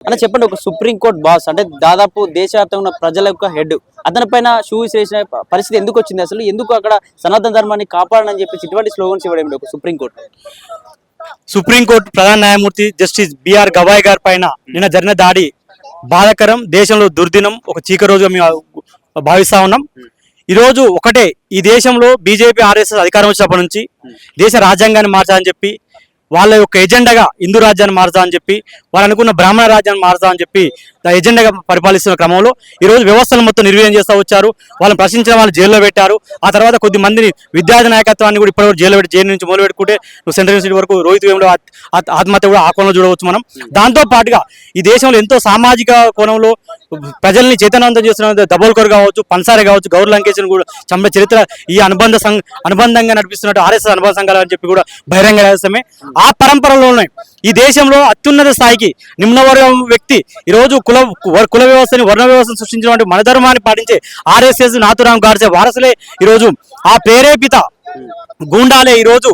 అలా చెప్పండి ఒక సుప్రీం కోర్ట్ బాస్ అంటే దాదాపు దేశవ్యాప్తంగా ఉన్న ప్రజల యొక్క హెడ్ అతని పైన షూ వేసిన పరిస్థితి ఎందుకు వచ్చింది అసలు? ఎందుకు అక్కడ సనాతన ధర్మాన్ని కాపాడని చెప్పేసి ఇటువంటి స్లోగన్స్ ఇవ్వడం ఒక సుప్రీం కోర్టు? సుప్రీంకోర్టు ప్రధాన న్యాయమూర్తి జస్టిస్ బిఆర్ గవాయ్ గారి పైన నిన్న జరిగిన దాడి బాధాకరం దేశంలో దుర్దినం ఒక చీక రోజుగా మేము భావిస్తా ఉన్నాం. ఈరోజు ఒకటే ఈ దేశంలో బీజేపీ ఆర్ఎస్ఎస్ అధికారం వచ్చినప్పటి నుంచి దేశ రాజ్యాంగాన్ని మార్చాలని చెప్పి వాళ్ళ యొక్క ఎజెండాగా హిందూ రాజ్యాన్ని మార్చా అని చెప్పి వాళ్ళు అనుకున్న బ్రాహ్మణ రాజ్యాన్ని మార్చా అని చెప్పి ఎజెండాగా పరిపాలిస్తున్న క్రమంలో ఈ రోజు వ్యవస్థను మొత్తం నిర్వీర్యం చేస్తూ వచ్చారు. వాళ్ళని ప్రశ్నించిన వాళ్ళు జైల్లో పెట్టారు. ఆ తర్వాత కొద్ది మందిని విద్యార్థి నాయకత్వాన్ని కూడా ఇప్పటివరకు జైల్లో పెట్టి జైలు నుంచి మొదలు పెట్టుకుంటే నువ్వు సెంట్రల్ యూనివర్సిటీ వరకు రోహిత్ వేములో ఆత్మహత్య కూడా ఆ కోణంలో చూడవచ్చు మనం. దాంతో పాటుగా ఈ దేశంలో ఎంతో సామాజిక కోణంలో ప్రజల్ని చైతన్యవంతం చేస్తున్న దబోల్కర్ కావచ్చు పన్సారే కావచ్చు గౌర లంకేషన్ కూడా చంపే చరిత్ర ఈ అనుబంధ సంఘ అనుబంధంగా నడిపిస్తున్నట్టు ఆర్ఎస్ఎస్ అనుబంధ సంఘాలు అని చెప్పి కూడా బహిరంగ రహస్యమే. ఆ పరంపరలోనే ఈ దేశంలో అత్యున్నత స్థాయికి నిమ్నవర్గం వ్యక్తి ఈరోజు కుల కుల వ్యవస్థని వర్ణ వ్యవస్థను సృష్టించినటువంటి మన ధర్మాన్ని పాటించే ఆర్ఎస్ఎస్ నాథురాం గారిచే వారసులే ఈరోజు ఆ ప్రేరేపిత గూండాలే ఈరోజు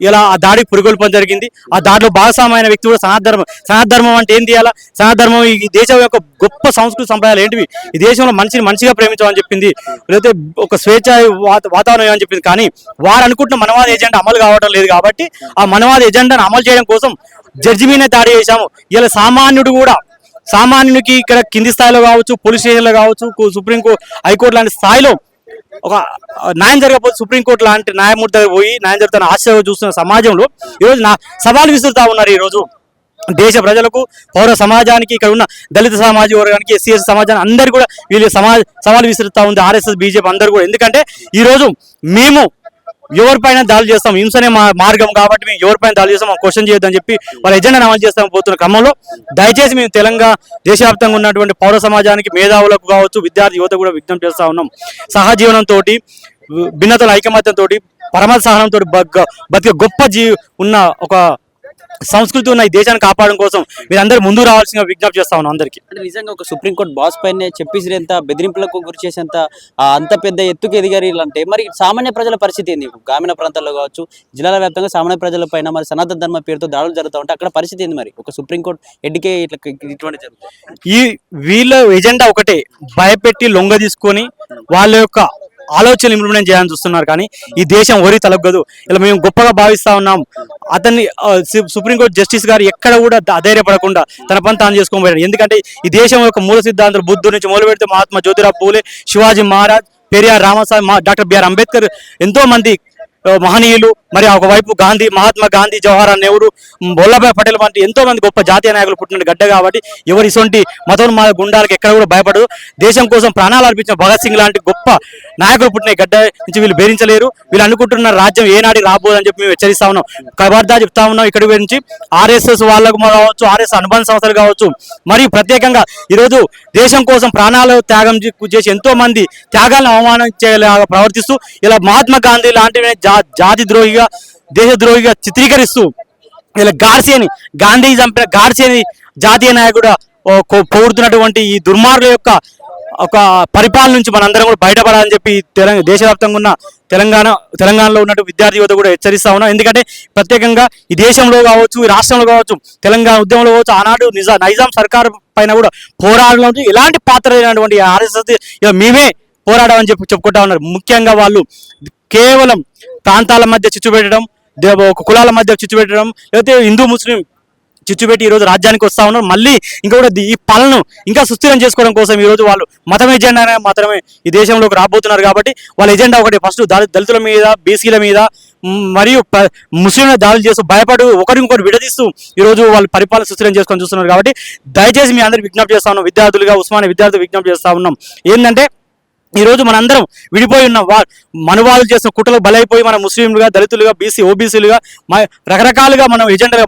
ఇలా ఆ దాడికి పురుగొల్పడం జరిగింది. ఆ దాడిలో భాగస్వామైన వ్యక్తి కూడా సనాధర్మం సనాధర్మం అంటే ఏం తీయాలా సనాధర్మం ఈ దేశం యొక్క గొప్ప సంస్కృతి సంప్రదాయాలు ఏంటివి? ఈ దేశంలో మనిషిని మనిషిగా ప్రేమించమని చెప్పింది. లేకపోతే ఒక స్వేచ్ఛ వాతావరణం అని చెప్పింది. కానీ వారు అనుకుంటున్న మనవాద ఎజెండా అమలు కావడం లేదు కాబట్టి ఆ మనవాద ఎజెండాను అమలు చేయడం కోసం జడ్జి మీదనే దాడి చేశాము. ఇలా సామాన్యుడు కూడా సామాన్యునికి ఇక్కడ కింది స్థాయిలో కావచ్చు పోలీస్ స్టేషన్లో కావచ్చు సుప్రీంకోర్టు సుప్రీం హైకోర్టు లాంటి స్థాయిలో ఒక న్యాయం జరగకపోతే సుప్రీంకోర్టు లాంటి న్యాయమూర్తి దగ్గర పోయి న్యాయం జరుగుతున్న ఆశ చూస్తున్న సమాజంలో ఈరోజు నా సవాలు విసురుతా ఉన్నారు ఈరోజు దేశ ప్రజలకు పౌర సమాజానికి ఇక్కడ ఉన్న దళిత సమాజ వర్గానికి ఎస్సీ ఎస్టీ సమాజానికి అందరు కూడా వీళ్ళు సమాజ సవాలు విసురుతా ఉంది. ఆర్ఎస్ఎస్ బీజేపీ అందరు కూడా. ఎందుకంటే ఈరోజు మేము ఎవరిపైన దాడి చేస్తాం? హింసనే మార్గం కాబట్టి మేము ఎవరిపైన దాడి చేస్తాం? క్వశ్చన్ చేయొద్దని చెప్పి వాళ్ళ ఎజెండాను అమలు చేస్తాం పోతున్న క్రమంలో దయచేసి మేము తెలంగాణ దేశవ్యాప్తంగా ఉన్నటువంటి పౌర సమాజానికి మేధావులకు కావచ్చు విద్యార్థి యువత కూడా విజ్ఞప్తి చేస్తా ఉన్నాం. సహజీవనంతో భిన్నతల ఐకమత్యంతో పరమ సహనంతో బతికే గొప్ప జీ ఉన్న ఒక సంస్కృతి ఉన్న ఈ దేశాన్ని కాపాడడం కోసం మీరందరూ ముందు రావాల్సిన విజ్ఞప్తి చేస్తా ఉన్నాం అందరికీ. అంటే నిజంగా ఒక సుప్రీం కోర్ట్ బాస్ పైన చెప్పేసినంత బెదిరింపులకు గురి చేసేంత అంత పెద్ద ఎత్తుకు ఎదిగారు అంటే మరి సామాన్య ప్రజల పరిస్థితి ఏంది? గ్రామీణ ప్రాంతాల్లో కావచ్చు జిల్లాల వ్యాప్తంగా సామాన్య ప్రజల పైన మరి సనాతన ధర్మ పేరుతో దాడులు జరుగుతూ ఉంటే అక్కడ పరిస్థితి ఏంది మరి? ఒక సుప్రీం కోర్ట్ హెడ్కే ఇట్లా ఇటువంటి జరుగుతుంది. ఈ వీళ్ళ ఎజెండా ఒకటే భయపెట్టి లొంగ తీసుకొని వాళ్ళ యొక్క ఆలోచనలు ఇంప్లిమెంట్ చేయాలని చూస్తున్నారు కానీ ఈ దేశం ఒరి తలగదు ఇలా మేము గొప్పగా భావిస్తా ఉన్నాం. అతన్ని సుప్రీంకోర్టు జస్టిస్ గారు ఎక్కడ కూడా అధైర్యపడకుండా తన పని తాను చేసుకొని ఎందుకంటే ఈ దేశం యొక్క మూల సిద్ధాంతాలు బుద్ధుడి నుంచి మొదలు పెడితే మహాత్మా జ్యోతిరావు పూలే శివాజీ మహారాజ్ పెరియార్ రామస్వామి మా- డాక్టర్ బిఆర్ అంబేద్కర్ ఎంతో మంది మహనీయులు మరి ఒకవైపు గాంధీ మహాత్మా గాంధీ జవహర్లాల్ నెహ్రూ వల్లభాయ్ పటేల్ వంటి ఎంతో మంది గొప్ప జాతీయ నాయకులు పుట్టిన గడ్డ కాబట్టి ఎవరు ఇటువంటి మతోన్మాద గుండాలకు ఎక్కడ కూడా భయపడదు దేశం కోసం ప్రాణాలు అర్పించిన భగత్ సింగ్ లాంటి గొప్ప నాయకులు పుట్టిన గడ్డ నుంచి వీళ్ళు బెదిరించలేరు. వీళ్ళు అనుకుంటున్న రాజ్యం ఏనాడికి రాబోదని చెప్పి మేము హెచ్చరిస్తా ఉన్నాం. కబర్దా చెప్తా ఉన్నాం ఇక్కడి గురించి. ఆర్ఎస్ఎస్ వాళ్ళకు కావచ్చు ఆర్ఎస్ అనుబంధ సంస్థలు కావచ్చు మరియు ప్రత్యేకంగా ఈరోజు దేశం కోసం ప్రాణాలు త్యాగం చేసి ఎంతో మంది త్యాగాలను అవమానించేలాగా ప్రవర్తిస్తూ ఇలా మహాత్మా గాంధీ లాంటి జా జాతి ద్రోహిగా దేశద్రోహిగా చిత్రీకరిస్తూ ఇలా గాడ్సేని గాంధీ చంపిన గాడ్సేని జాతీయ నాయకుడు పొగుడుతున్నటువంటి ఈ దుర్మార్గుల యొక్క ఒక పరిపాలన నుంచి మనందరం కూడా బయటపడాలని చెప్పి తెలంగాణ దేశవ్యాప్తంగా ఉన్న తెలంగాణ తెలంగాణలో ఉన్నట్టు విద్యార్థి యువత కూడా హెచ్చరిస్తా ఉన్నాం. ఎందుకంటే ప్రత్యేకంగా ఈ దేశంలో కావచ్చు ఈ రాష్ట్రంలో కావచ్చు తెలంగాణ ఉద్యమంలో కావచ్చు ఆనాడు నిజా నైజాం సర్కార్ పైన కూడా పోరాడడం ఎలాంటి పాత్ర లేనటువంటి ఆర్ఎస్ఎస్ మేమే పోరాడమని చెప్పి చెప్పుకుంటా ఉన్నారు. ముఖ్యంగా వాళ్ళు కేవలం ప్రాంతాల మధ్య చిచ్చు పెట్టడం ఒక కులాల మధ్య చిచ్చు పెట్టడం లేకపోతే హిందూ ముస్లిం చిచ్చు పెట్టి రాజ్యానికి వస్తా ఉన్నారు. మళ్ళీ ఇంకా కూడా ఈ పాలన ఇంకా సుస్థిరం చేసుకోవడం కోసం ఈరోజు వాళ్ళు మతం ఎజెండా మాత్రమే ఈ దేశంలోకి రాబోతున్నారు కాబట్టి వాళ్ళ ఎజెండా ఒకటి ఫస్ట్ దళితుల మీద బీసీల మీద మరియు ప- ముస్లింల దాడులు చేస్తూ భయపడు ఒకరికొకరు విడదీస్తూ ఈరోజు వాళ్ళు పరిపాలన సుస్థిరం చేసుకొని చూస్తున్నారు కాబట్టి దయచేసి మీ అందరికి విజ్ఞప్తి చేస్తా ఉన్నాం. విద్యార్థులుగా ఉస్మానియా విద్యార్థులు విజ్ఞప్తి చేస్తా ఉన్నాం. ఏంటంటే ఈ రోజు మనందరం విడిపోయి ఉన్న వా మనువాదులు చేసిన కుట్రలకు బలైపోయి మన ముస్లింలుగా దళితులుగా బీసీ ఓబీసీలుగా రకరకాలుగా మనం ఎజెండా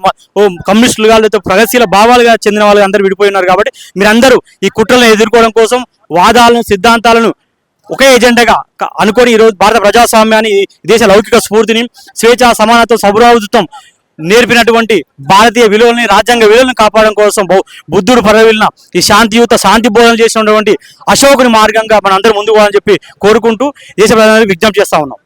కమ్యూనిస్టులుగా లేకపోతే ప్రగతిశీల భావాలుగా చెందిన వాళ్ళు అందరూ విడిపోయి ఉన్నారు కాబట్టి మీరందరూ ఈ కుట్రలను ఎదుర్కోవడం కోసం వాదాలను సిద్ధాంతాలను ఒకే ఎజెండాగా అనుకొని ఈరోజు భారత ప్రజాస్వామ్యాన్ని ఈ దేశ లౌకిక స్ఫూర్తిని స్వేచ్ఛ సమానత్వం సౌరావృతం నేర్పినటువంటి భారతీయ విలువల్ని రాజ్యాంగ విలువలను కాపాడడం కోసం బుద్ధుడు పరవిలిన ఈ శాంతియుత శాంతి బోధన చేసినటువంటి అశోకుని మార్గంగా మనందరం ముందుకోవాలని చెప్పి కోరుకుంటూ దేశ ప్రజలకు విజ్ఞప్తి చేస్తా ఉన్నాం.